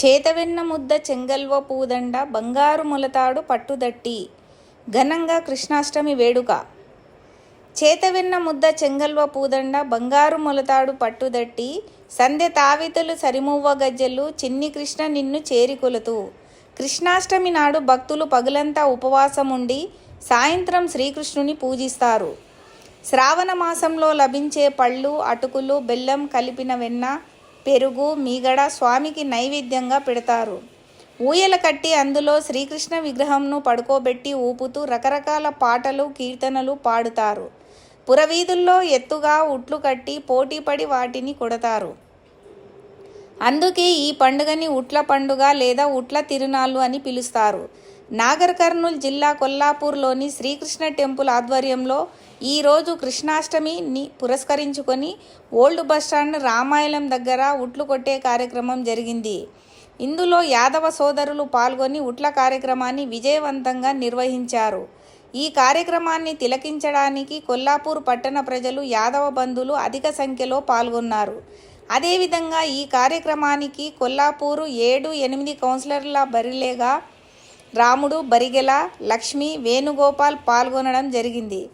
చేతవెన్న ముద్ద చెంగల్వ పూదండ బంగారు ములతాడు పట్టుదట్టి. ఘనంగా కృష్ణాష్టమి వేడుక. చేతవెన్న ముద్ద చెంగల్వ పూదండ బంగారు మొలతాడు పట్టుదట్టి. సంధ్య తావితులు సరిమువ్వ గజ్జెలు చిన్ని కృష్ణ నిన్ను చేరికొలుతు. కృష్ణాష్టమి నాడు భక్తులు పగులంతా ఉపవాసముండి సాయంత్రం శ్రీకృష్ణుని పూజిస్తారు. శ్రావణ మాసంలో లభించే పళ్ళు అటుకులు బెల్లం కలిపిన వెన్న పెరుగు మీగడ స్వామికి నైవేద్యంగా పెడతారు. ఊయల కట్టి అందులో శ్రీకృష్ణ విగ్రహంను పడుకోబెట్టి ఊపుతూ రకరకాల పాటలు కీర్తనలు పాడుతారు. పురవీధుల్లో ఎత్తుగా ఉట్లు కట్టి పోటీపడి వాటిని కొడతారు. అందుకే ఈ పండుగని ఉట్ల పండుగ లేదా ఉట్ల తిరునాళ్ళు అని పిలుస్తారు. నాగర్ కర్నూల్ జిల్లా కొల్లాపూర్లోని శ్రీకృష్ణ టెంపుల్ ఆధ్వర్యంలో ఈరోజు కృష్ణాష్టమిని పురస్కరించుకొని ఓల్డ్ బస్టాండ్ రామాయణం దగ్గర ఉట్లు కొట్టే కార్యక్రమం జరిగింది. ఇందులో యాదవ సోదరులు పాల్గొని ఉట్ల కార్యక్రమాన్ని విజయవంతంగా నిర్వహించారు. ఈ కార్యక్రమాన్ని తిలకించడానికి కొల్లాపూర్ పట్టణ ప్రజలు యాదవ బంధువులు అధిక సంఖ్యలో పాల్గొన్నారు. అదేవిధంగా ఈ కార్యక్రమానికి కొల్లాపూరు ఏడు ఎనిమిది కౌన్సిలర్ల బరిలేగా రాముడు బరిగెల లక్ష్మి వేణుగోపాల్ పాల్గొనడం జరిగింది.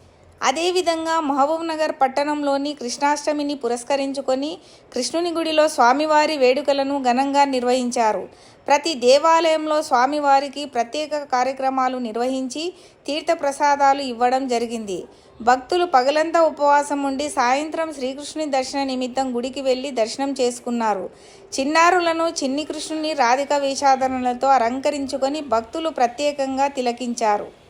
అదేవిధంగా మహబూబ్ నగర్ పట్టణంలోని కృష్ణాష్టమిని పురస్కరించుకొని కృష్ణుని గుడిలో స్వామివారి వేడుకలను ఘనంగా నిర్వహించారు. ప్రతి దేవాలయంలో స్వామివారికి ప్రత్యేక కార్యక్రమాలు నిర్వహించి తీర్థప్రసాదాలు ఇవ్వడం జరిగింది. భక్తులు పగలంతా ఉపవాసం ఉండి సాయంత్రం శ్రీకృష్ణుని దర్శన నిమిత్తం గుడికి వెళ్ళి దర్శనం చేసుకున్నారు. చిన్నారులను చిన్ని కృష్ణుని రాధిక వేషాధరణలతో అలంకరించుకొని భక్తులు ప్రత్యేకంగా తిలకించారు.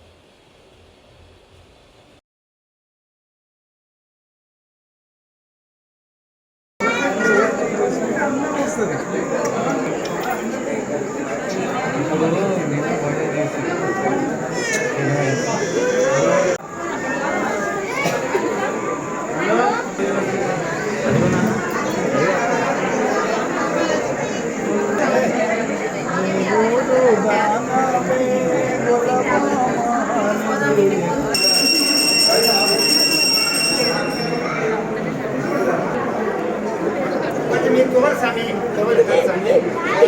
వస్తుంది 그래.